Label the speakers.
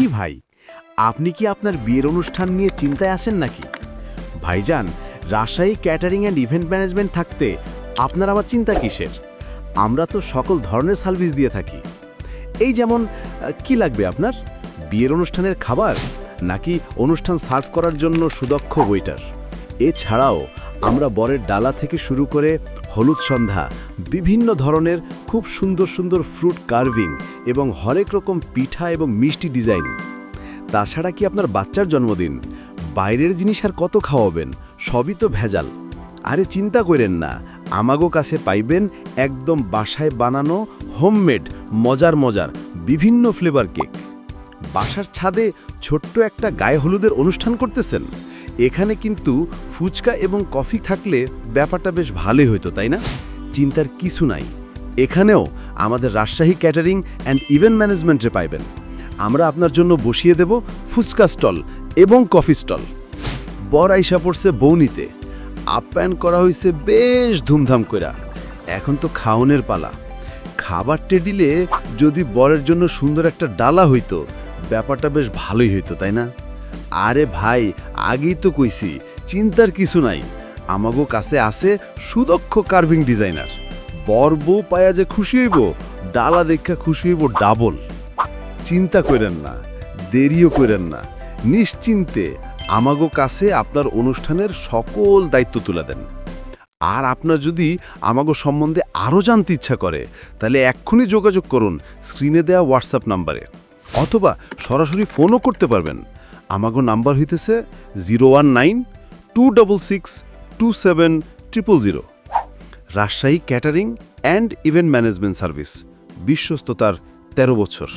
Speaker 1: কি ভাই? আপনি কি আপনার বিয়ের অনুষ্ঠান নিয়ে চিন্তায় আছেন নাকি? ভাইজান, Rajshahi catering and event management থাকতে আপনার আবার চিন্তা কিসের? আমরা তো সকল ধরনের সার্ভিস দিয়ে থাকি। এই যেমন কি লাগবে আপনার? বিয়ের অনুষ্ঠানের খাবার নাকি অনুষ্ঠান সার্ভ করার জন্য সুদক্ষ ওয়েটার? এছাড়াও আমরা বরের ডালা থেকে শুরু করে হলুদ সন্ধ্যা, বিভিন্ন ধরনের খুব সুন্দর সুন্দর ফ্রুট কার্ভিং এবং হরেক রকম পিঠা এবং মিষ্টি ডিজাইন তাছাড়া কি আপনার বাচ্চার জন্মদিন? বাইরের জিনিস আর কত খাওয়াবেন? সবই তো ভেজাল। আরে চিন্তা করেন না, আমাগো কাছে পাইবেন একদম বাসায় বানানো হোমমেড মজার মজার, বিভিন্ন ফ্লেভার কেক বাসার ছাদে ছোট্ট একটা গায়ে হলুদের অনুষ্ঠান করতেছেন। এখানে কিন্তু ফুচকা এবং কফি থাকলে ব্যাপারটা বেশ ভালোই হতো তাই না? চিন্তার কিছু নাই। এখানেও আমাদের রাজশাহী ক্যাটারিং অ্যান্ড ইভেন্ট ম্যানেজমেন্টে পাইবেন। আমরা আপনার জন্য বসিয়ে দেব ফুচকা স্টল এবং কফি স্টল। বর আইসা পড়ছে বৌনিতে। আপ্যায়ন করা হয়েছে বেশ ধুমধাম কইরা। এখন তো খাওনের পালা। খাবার টেডিলে যদি বরের জন্য সুন্দর একটা ডালা হইতো ব্যাপারটা বেশ ভালোই হইতো, তাই না? আরে ভাই, আগেই তো কইছি, চিন্তার কিছু নাই। আমাগো কাছে আছে সুদক্ষ কার্ভিং ডিজাইনার। বর্ব পায়া যে খুশি হইব, ডালা দেখা খুশি হইব ডাবল। চিন্তা করেন না, দেরিও করেন না। নিশ্চিন্তে আমাগো কাছে আপনার অনুষ্ঠানের সকল দায়িত্ব তুলে দেন। আর আপনার যদি আমাগো সম্বন্ধে আরও জানতে ইচ্ছা করে, তাহলে এক্ষুনি যোগাযোগ করুন স্ক্রিনে দেওয়া হোয়াটসঅ্যাপ নাম্বারে। অথবা সরাসরি ফোনও করতে পারবেন। আমাগো নাম্বার হইতেছে zero one nine two double six two seven triple zero. Rajshahi catering and event management service, বিশ্বস্ততার তেরো বছর।